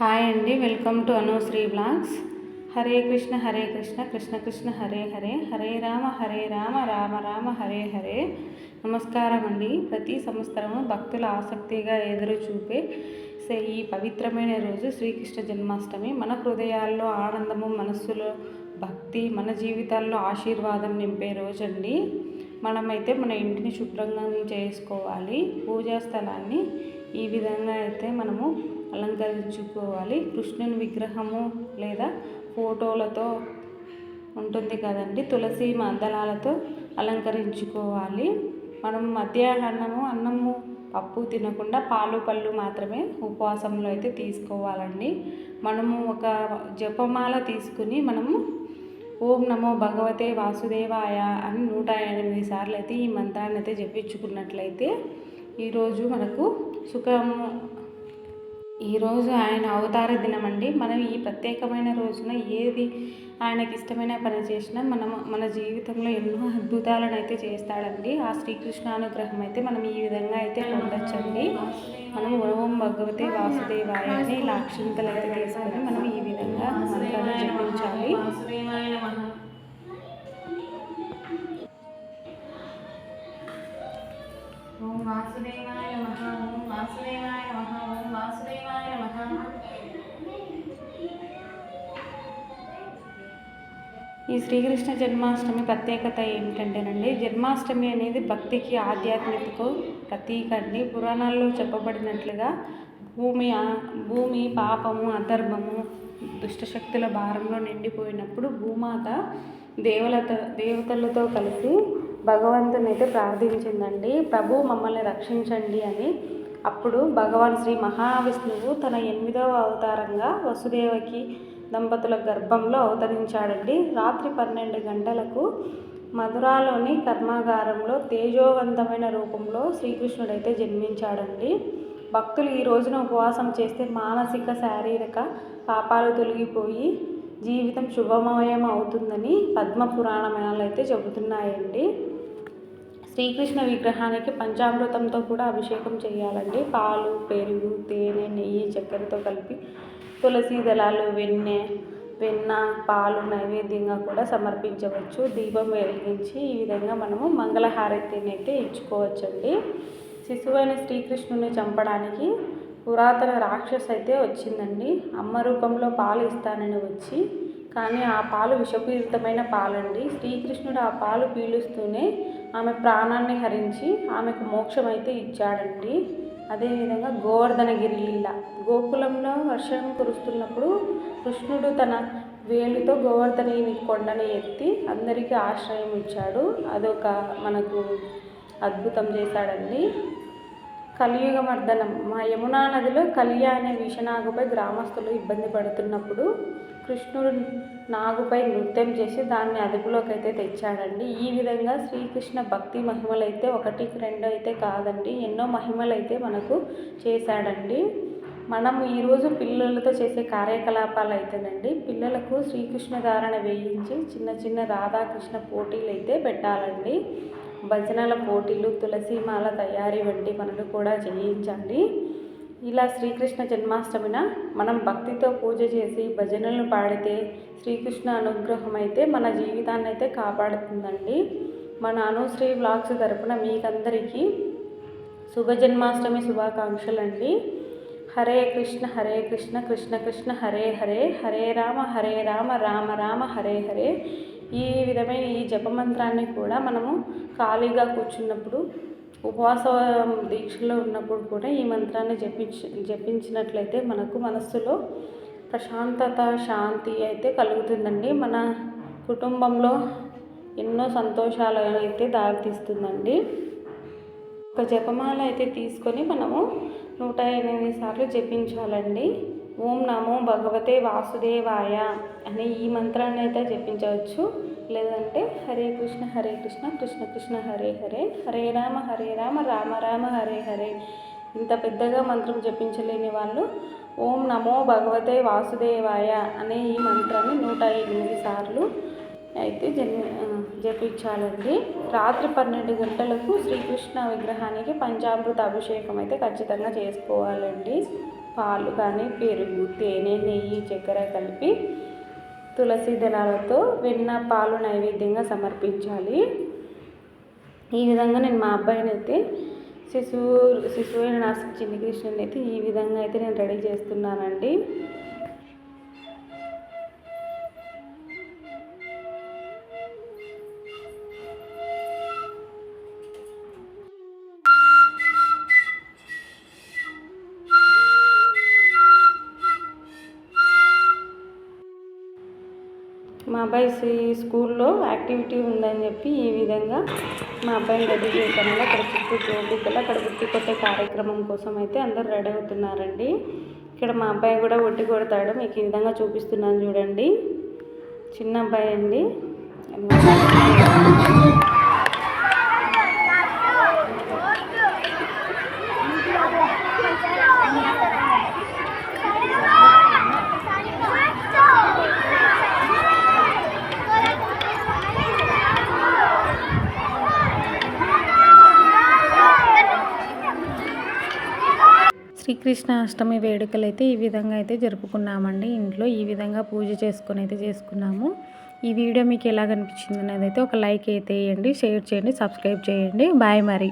Hi అండి welcome to Anushree blogs. Hare Krishna Hare Krishna Krishna Krishna Hare Hare Hare Rama Hare Rama Rama Rama Hare Hare. నమస్కారం అండి. ప్రతి సంవత్సరము భక్తుల ఆసక్తిగా ఎదురు చూపే సే ఈ పవిత్రమైన రోజు శ్రీకృష్ణ జన్మాష్టమి. మన హృదయాల్లో ఆనందము మనస్సులో భక్తి మన జీవితాల్లో ఆశీర్వాదం నింపే రోజండి. మనమైతే మన ఇంటిని శుభ్రంగా చేసుకోవాలి. పూజా స్థలాన్ని ఈ విధంగా అయితే మనము అలంకరించుకోవాలి. కృష్ణుని విగ్రహము లేదా ఫోటోలతో ఉంటుంది కదండి. తులసి మందలాలతో అలంకరించుకోవాలి. మనం మధ్యాహ్నము అన్నము పప్పు తినకుండా పాలు పళ్ళు మాత్రమే ఉపవాసంలో అయితే తీసుకోవాలండి. మనము ఒక జపమాల తీసుకుని మనము ఓం నమో భగవతే వాసుదేవాయ అని నూట ఎనిమిది సార్లు అయితే ఈ మంత్రాన్ని అయితే జపించుకున్నట్లయితే ఈరోజు మనకు సుఖము ఈరోజు ఆయన అవతార దినం అండి మనం ఈ ప్రత్యేకమైన రోజున ఏది ఆయనకి ఇష్టమైన పని చేసినా మనం మన జీవితంలో ఎన్నో అద్భుతాలను అయితే చేస్తాడండి. ఆ శ్రీకృష్ణ అనుగ్రహం అయితే మనం ఈ విధంగా అయితే పొందొచ్చండి. మనం ఓం భగవతే వాసుదేవాయ అని ఇలా అయితే తీసుకొని మనం ఈ విధంగా మంత్రాన్ని జపించాలి. ఓం వాసుదేవాయ నమః ఓం వాసుదేవాయ నమః ఓం వాసుదేవాయ నమః. ఈ శ్రీకృష్ణ జన్మాష్టమి ప్రత్యేకత ఏమిటంటేనండి జన్మాష్టమి అనేది భక్తికి ఆధ్యాత్మికకు ప్రతీక అండి. పురాణాల్లో చెప్పబడినట్లుగా భూమి భూమి పాపము అధర్మము దుష్టశక్తుల భారంలో నిండిపోయినప్పుడు భూమాత దేవలత దేవతలతో కలిసి భగవంతుని అయితే ప్రార్థించిందండి. ప్రభు మమ్మల్ని రక్షించండి అని అప్పుడు భగవాన్ శ్రీ మహావిష్ణువు తన ఎనిమిదవ అవతారంగా వసుదేవకి దంపతుల గర్భంలో అవతరించాడండి. రాత్రి పన్నెండు గంటలకు మధురాలోని కర్మాగారంలో తేజోవంతమైన రూపంలో శ్రీకృష్ణుడైతే జన్మించాడండి. భక్తులు ఈ రోజున ఉపవాసం చేస్తే మానసిక శారీరక పాపాలు తొలగిపోయి జీవితం శుభమయం అవుతుందని పద్మ పురాణాలు అయితే చెబుతున్నాయండి. శ్రీకృష్ణ విగ్రహానికి పంచామృతంతో కూడా అభిషేకం చేయాలండి. పాలు పెరుగు తేనె నెయ్యి చక్కెరతో కలిపి తులసి దళాలు వెన్నె వెన్న పాలు నైవేద్యంగా కూడా సమర్పించవచ్చు. దీపం వెలిగించి ఈ విధంగా మనము మంగళహారతిని అయితే ఇచ్చుకోవచ్చండి. శిశువైన శ్రీకృష్ణుని చంపడానికి పురాతన రాక్షస్ అయితే వచ్చిందండి. అమ్మ రూపంలో పాలు ఇస్తానని వచ్చి కానీ ఆ పాలు విషపూరితమైన పాలండి. శ్రీకృష్ణుడు ఆ పాలు పీలుస్తూనే ఆమె ప్రాణాన్ని హరించి ఆమెకు మోక్షం అయితే ఇచ్చాడండి. అదేవిధంగా గోవర్ధనగిరి లీల గోకులంలో వర్షం కురుస్తున్నప్పుడు కృష్ణుడు తన వేలుతో గోవర్ధనగిరి కొండని ఎత్తి అందరికీ ఆశ్రయం ఇచ్చాడు. అదొక మనకు అద్భుతం చేశాడండి. కలియుగ మర్దనం మా యమునా నదిలో కలియ అనే విషనాగుపై గ్రామస్తులు ఇబ్బంది పడుతున్నప్పుడు కృష్ణుడు నాగుపై నృత్యం చేసి దాన్ని అదుపులోకి అయితే తెచ్చాడండి. ఈ విధంగా శ్రీకృష్ణ భక్తి మహిమలైతే ఒకటికి ఒకటి రెండు అయితే కాదండి ఎన్నో మహిమలైతే మనకు చేశాడండి. మనం ఈరోజు పిల్లలతో చేసే కార్యకలాపాలు అయితేనండి పిల్లలకు శ్రీకృష్ణ ధారణ వేయించి చిన్న చిన్న రాధాకృష్ణ పోటీలు అయితే పెట్టాలండి. భజనల పోటీలు తులసిమాల తయారీ వంటి పనులు కూడా చేయించండి. ఇలా శ్రీకృష్ణ జన్మాష్టమిన మనం భక్తితో పూజ చేసి భజనలు పాడితే శ్రీకృష్ణ అనుగ్రహం అయితే మన జీవితాన్ని అయితే కాపాడుతుందండి మన అనుశ్రీ బ్లాగ్స్ తరపున మీకందరికీ శుభ జన్మాష్టమి శుభాకాంక్షలు అండి హరే కృష్ణ హరే కృష్ణ కృష్ణ కృష్ణ హరే హరే హరే రామ హరే రామ రామ రామ హరే హరే. ఈ విధమైన ఈ జపమంత్రాన్ని కూడా మనము ఖాళీగా కూర్చున్నప్పుడు ఉపవాస దీక్షలో ఉన్నప్పుడు కూడా ఈ మంత్రాన్ని జపించి జపించినట్లయితే మనకు మనస్సులో ప్రశాంతత శాంతి అయితే కలుగుతుందండి. మన కుటుంబంలో ఎన్నో సంతోషాలు అయితే దారితీస్తుందండి. ఒక జపమాల అయితే తీసుకొని మనము నూట ఎనిమిది సార్లు జపించాలండి. ఓం నమో భగవతే వాసుదేవాయ అనే ఈ మంత్రాన్ని అయితే జపించవచ్చు. లేదంటే హరే కృష్ణ హరే కృష్ణ కృష్ణ కృష్ణ హరే హరే హరే రామ హరే రామ రామ రామ హరే హరే. ఇంత పెద్దగా మంత్రం జపించలేని వాళ్ళు ఓం నమో భగవతే వాసుదేవాయ అనే ఈ మంత్రాన్ని నూట ఎనిమిది సార్లు అయితే జన్మ జపించాలండి. రాత్రి పన్నెండు గంటలకు శ్రీకృష్ణ విగ్రహానికి పంచామృత అభిషేకం అయితే ఖచ్చితంగా చేసుకోవాలండి. పాలు కానీ పెరుగు తేనె నెయ్యి చక్కెర కలిపి తులసి దళాలతో వెన్న పాలు నైవేద్యంగా సమర్పించాలి. ఈ విధంగా నేను మా అబ్బాయిని అయితే శిశువు శిశువైన నా చిన్ని కృష్ణుని అయితే ఈ విధంగా అయితే నేను రెడీ చేస్తున్నానండి. అబ్బాయి స్కూల్లో యాక్టివిటీ ఉందని చెప్పి ఈ విధంగా మా అబ్బాయిని రెడీ వల్ల అక్కడ చుట్టూ జోబుకలు అక్కడ ఉట్టి కొట్టే కార్యక్రమం కోసం అయితే అందరు రెడీ అవుతున్నారండి. ఇక్కడ మా అబ్బాయి కూడా ఒట్టి కొడతాడు. మీకు ఈ విధంగా చూపిస్తున్నాను చూడండి. చిన్న అబ్బాయి అండి. కృష్ణాష్టమి వేడుకలు అయితే ఈ విధంగా అయితే జరుపుకున్నామండి. ఇంట్లో ఈ విధంగా పూజ చేసుకొని అయితే చేసుకున్నాము. ఈ వీడియో మీకు ఎలా కనిపించింది అనేది అయితే ఒక లైక్ అయితే వేయండి షేర్ చేయండి సబ్స్క్రైబ్ చేయండి. బాయ్ మరి.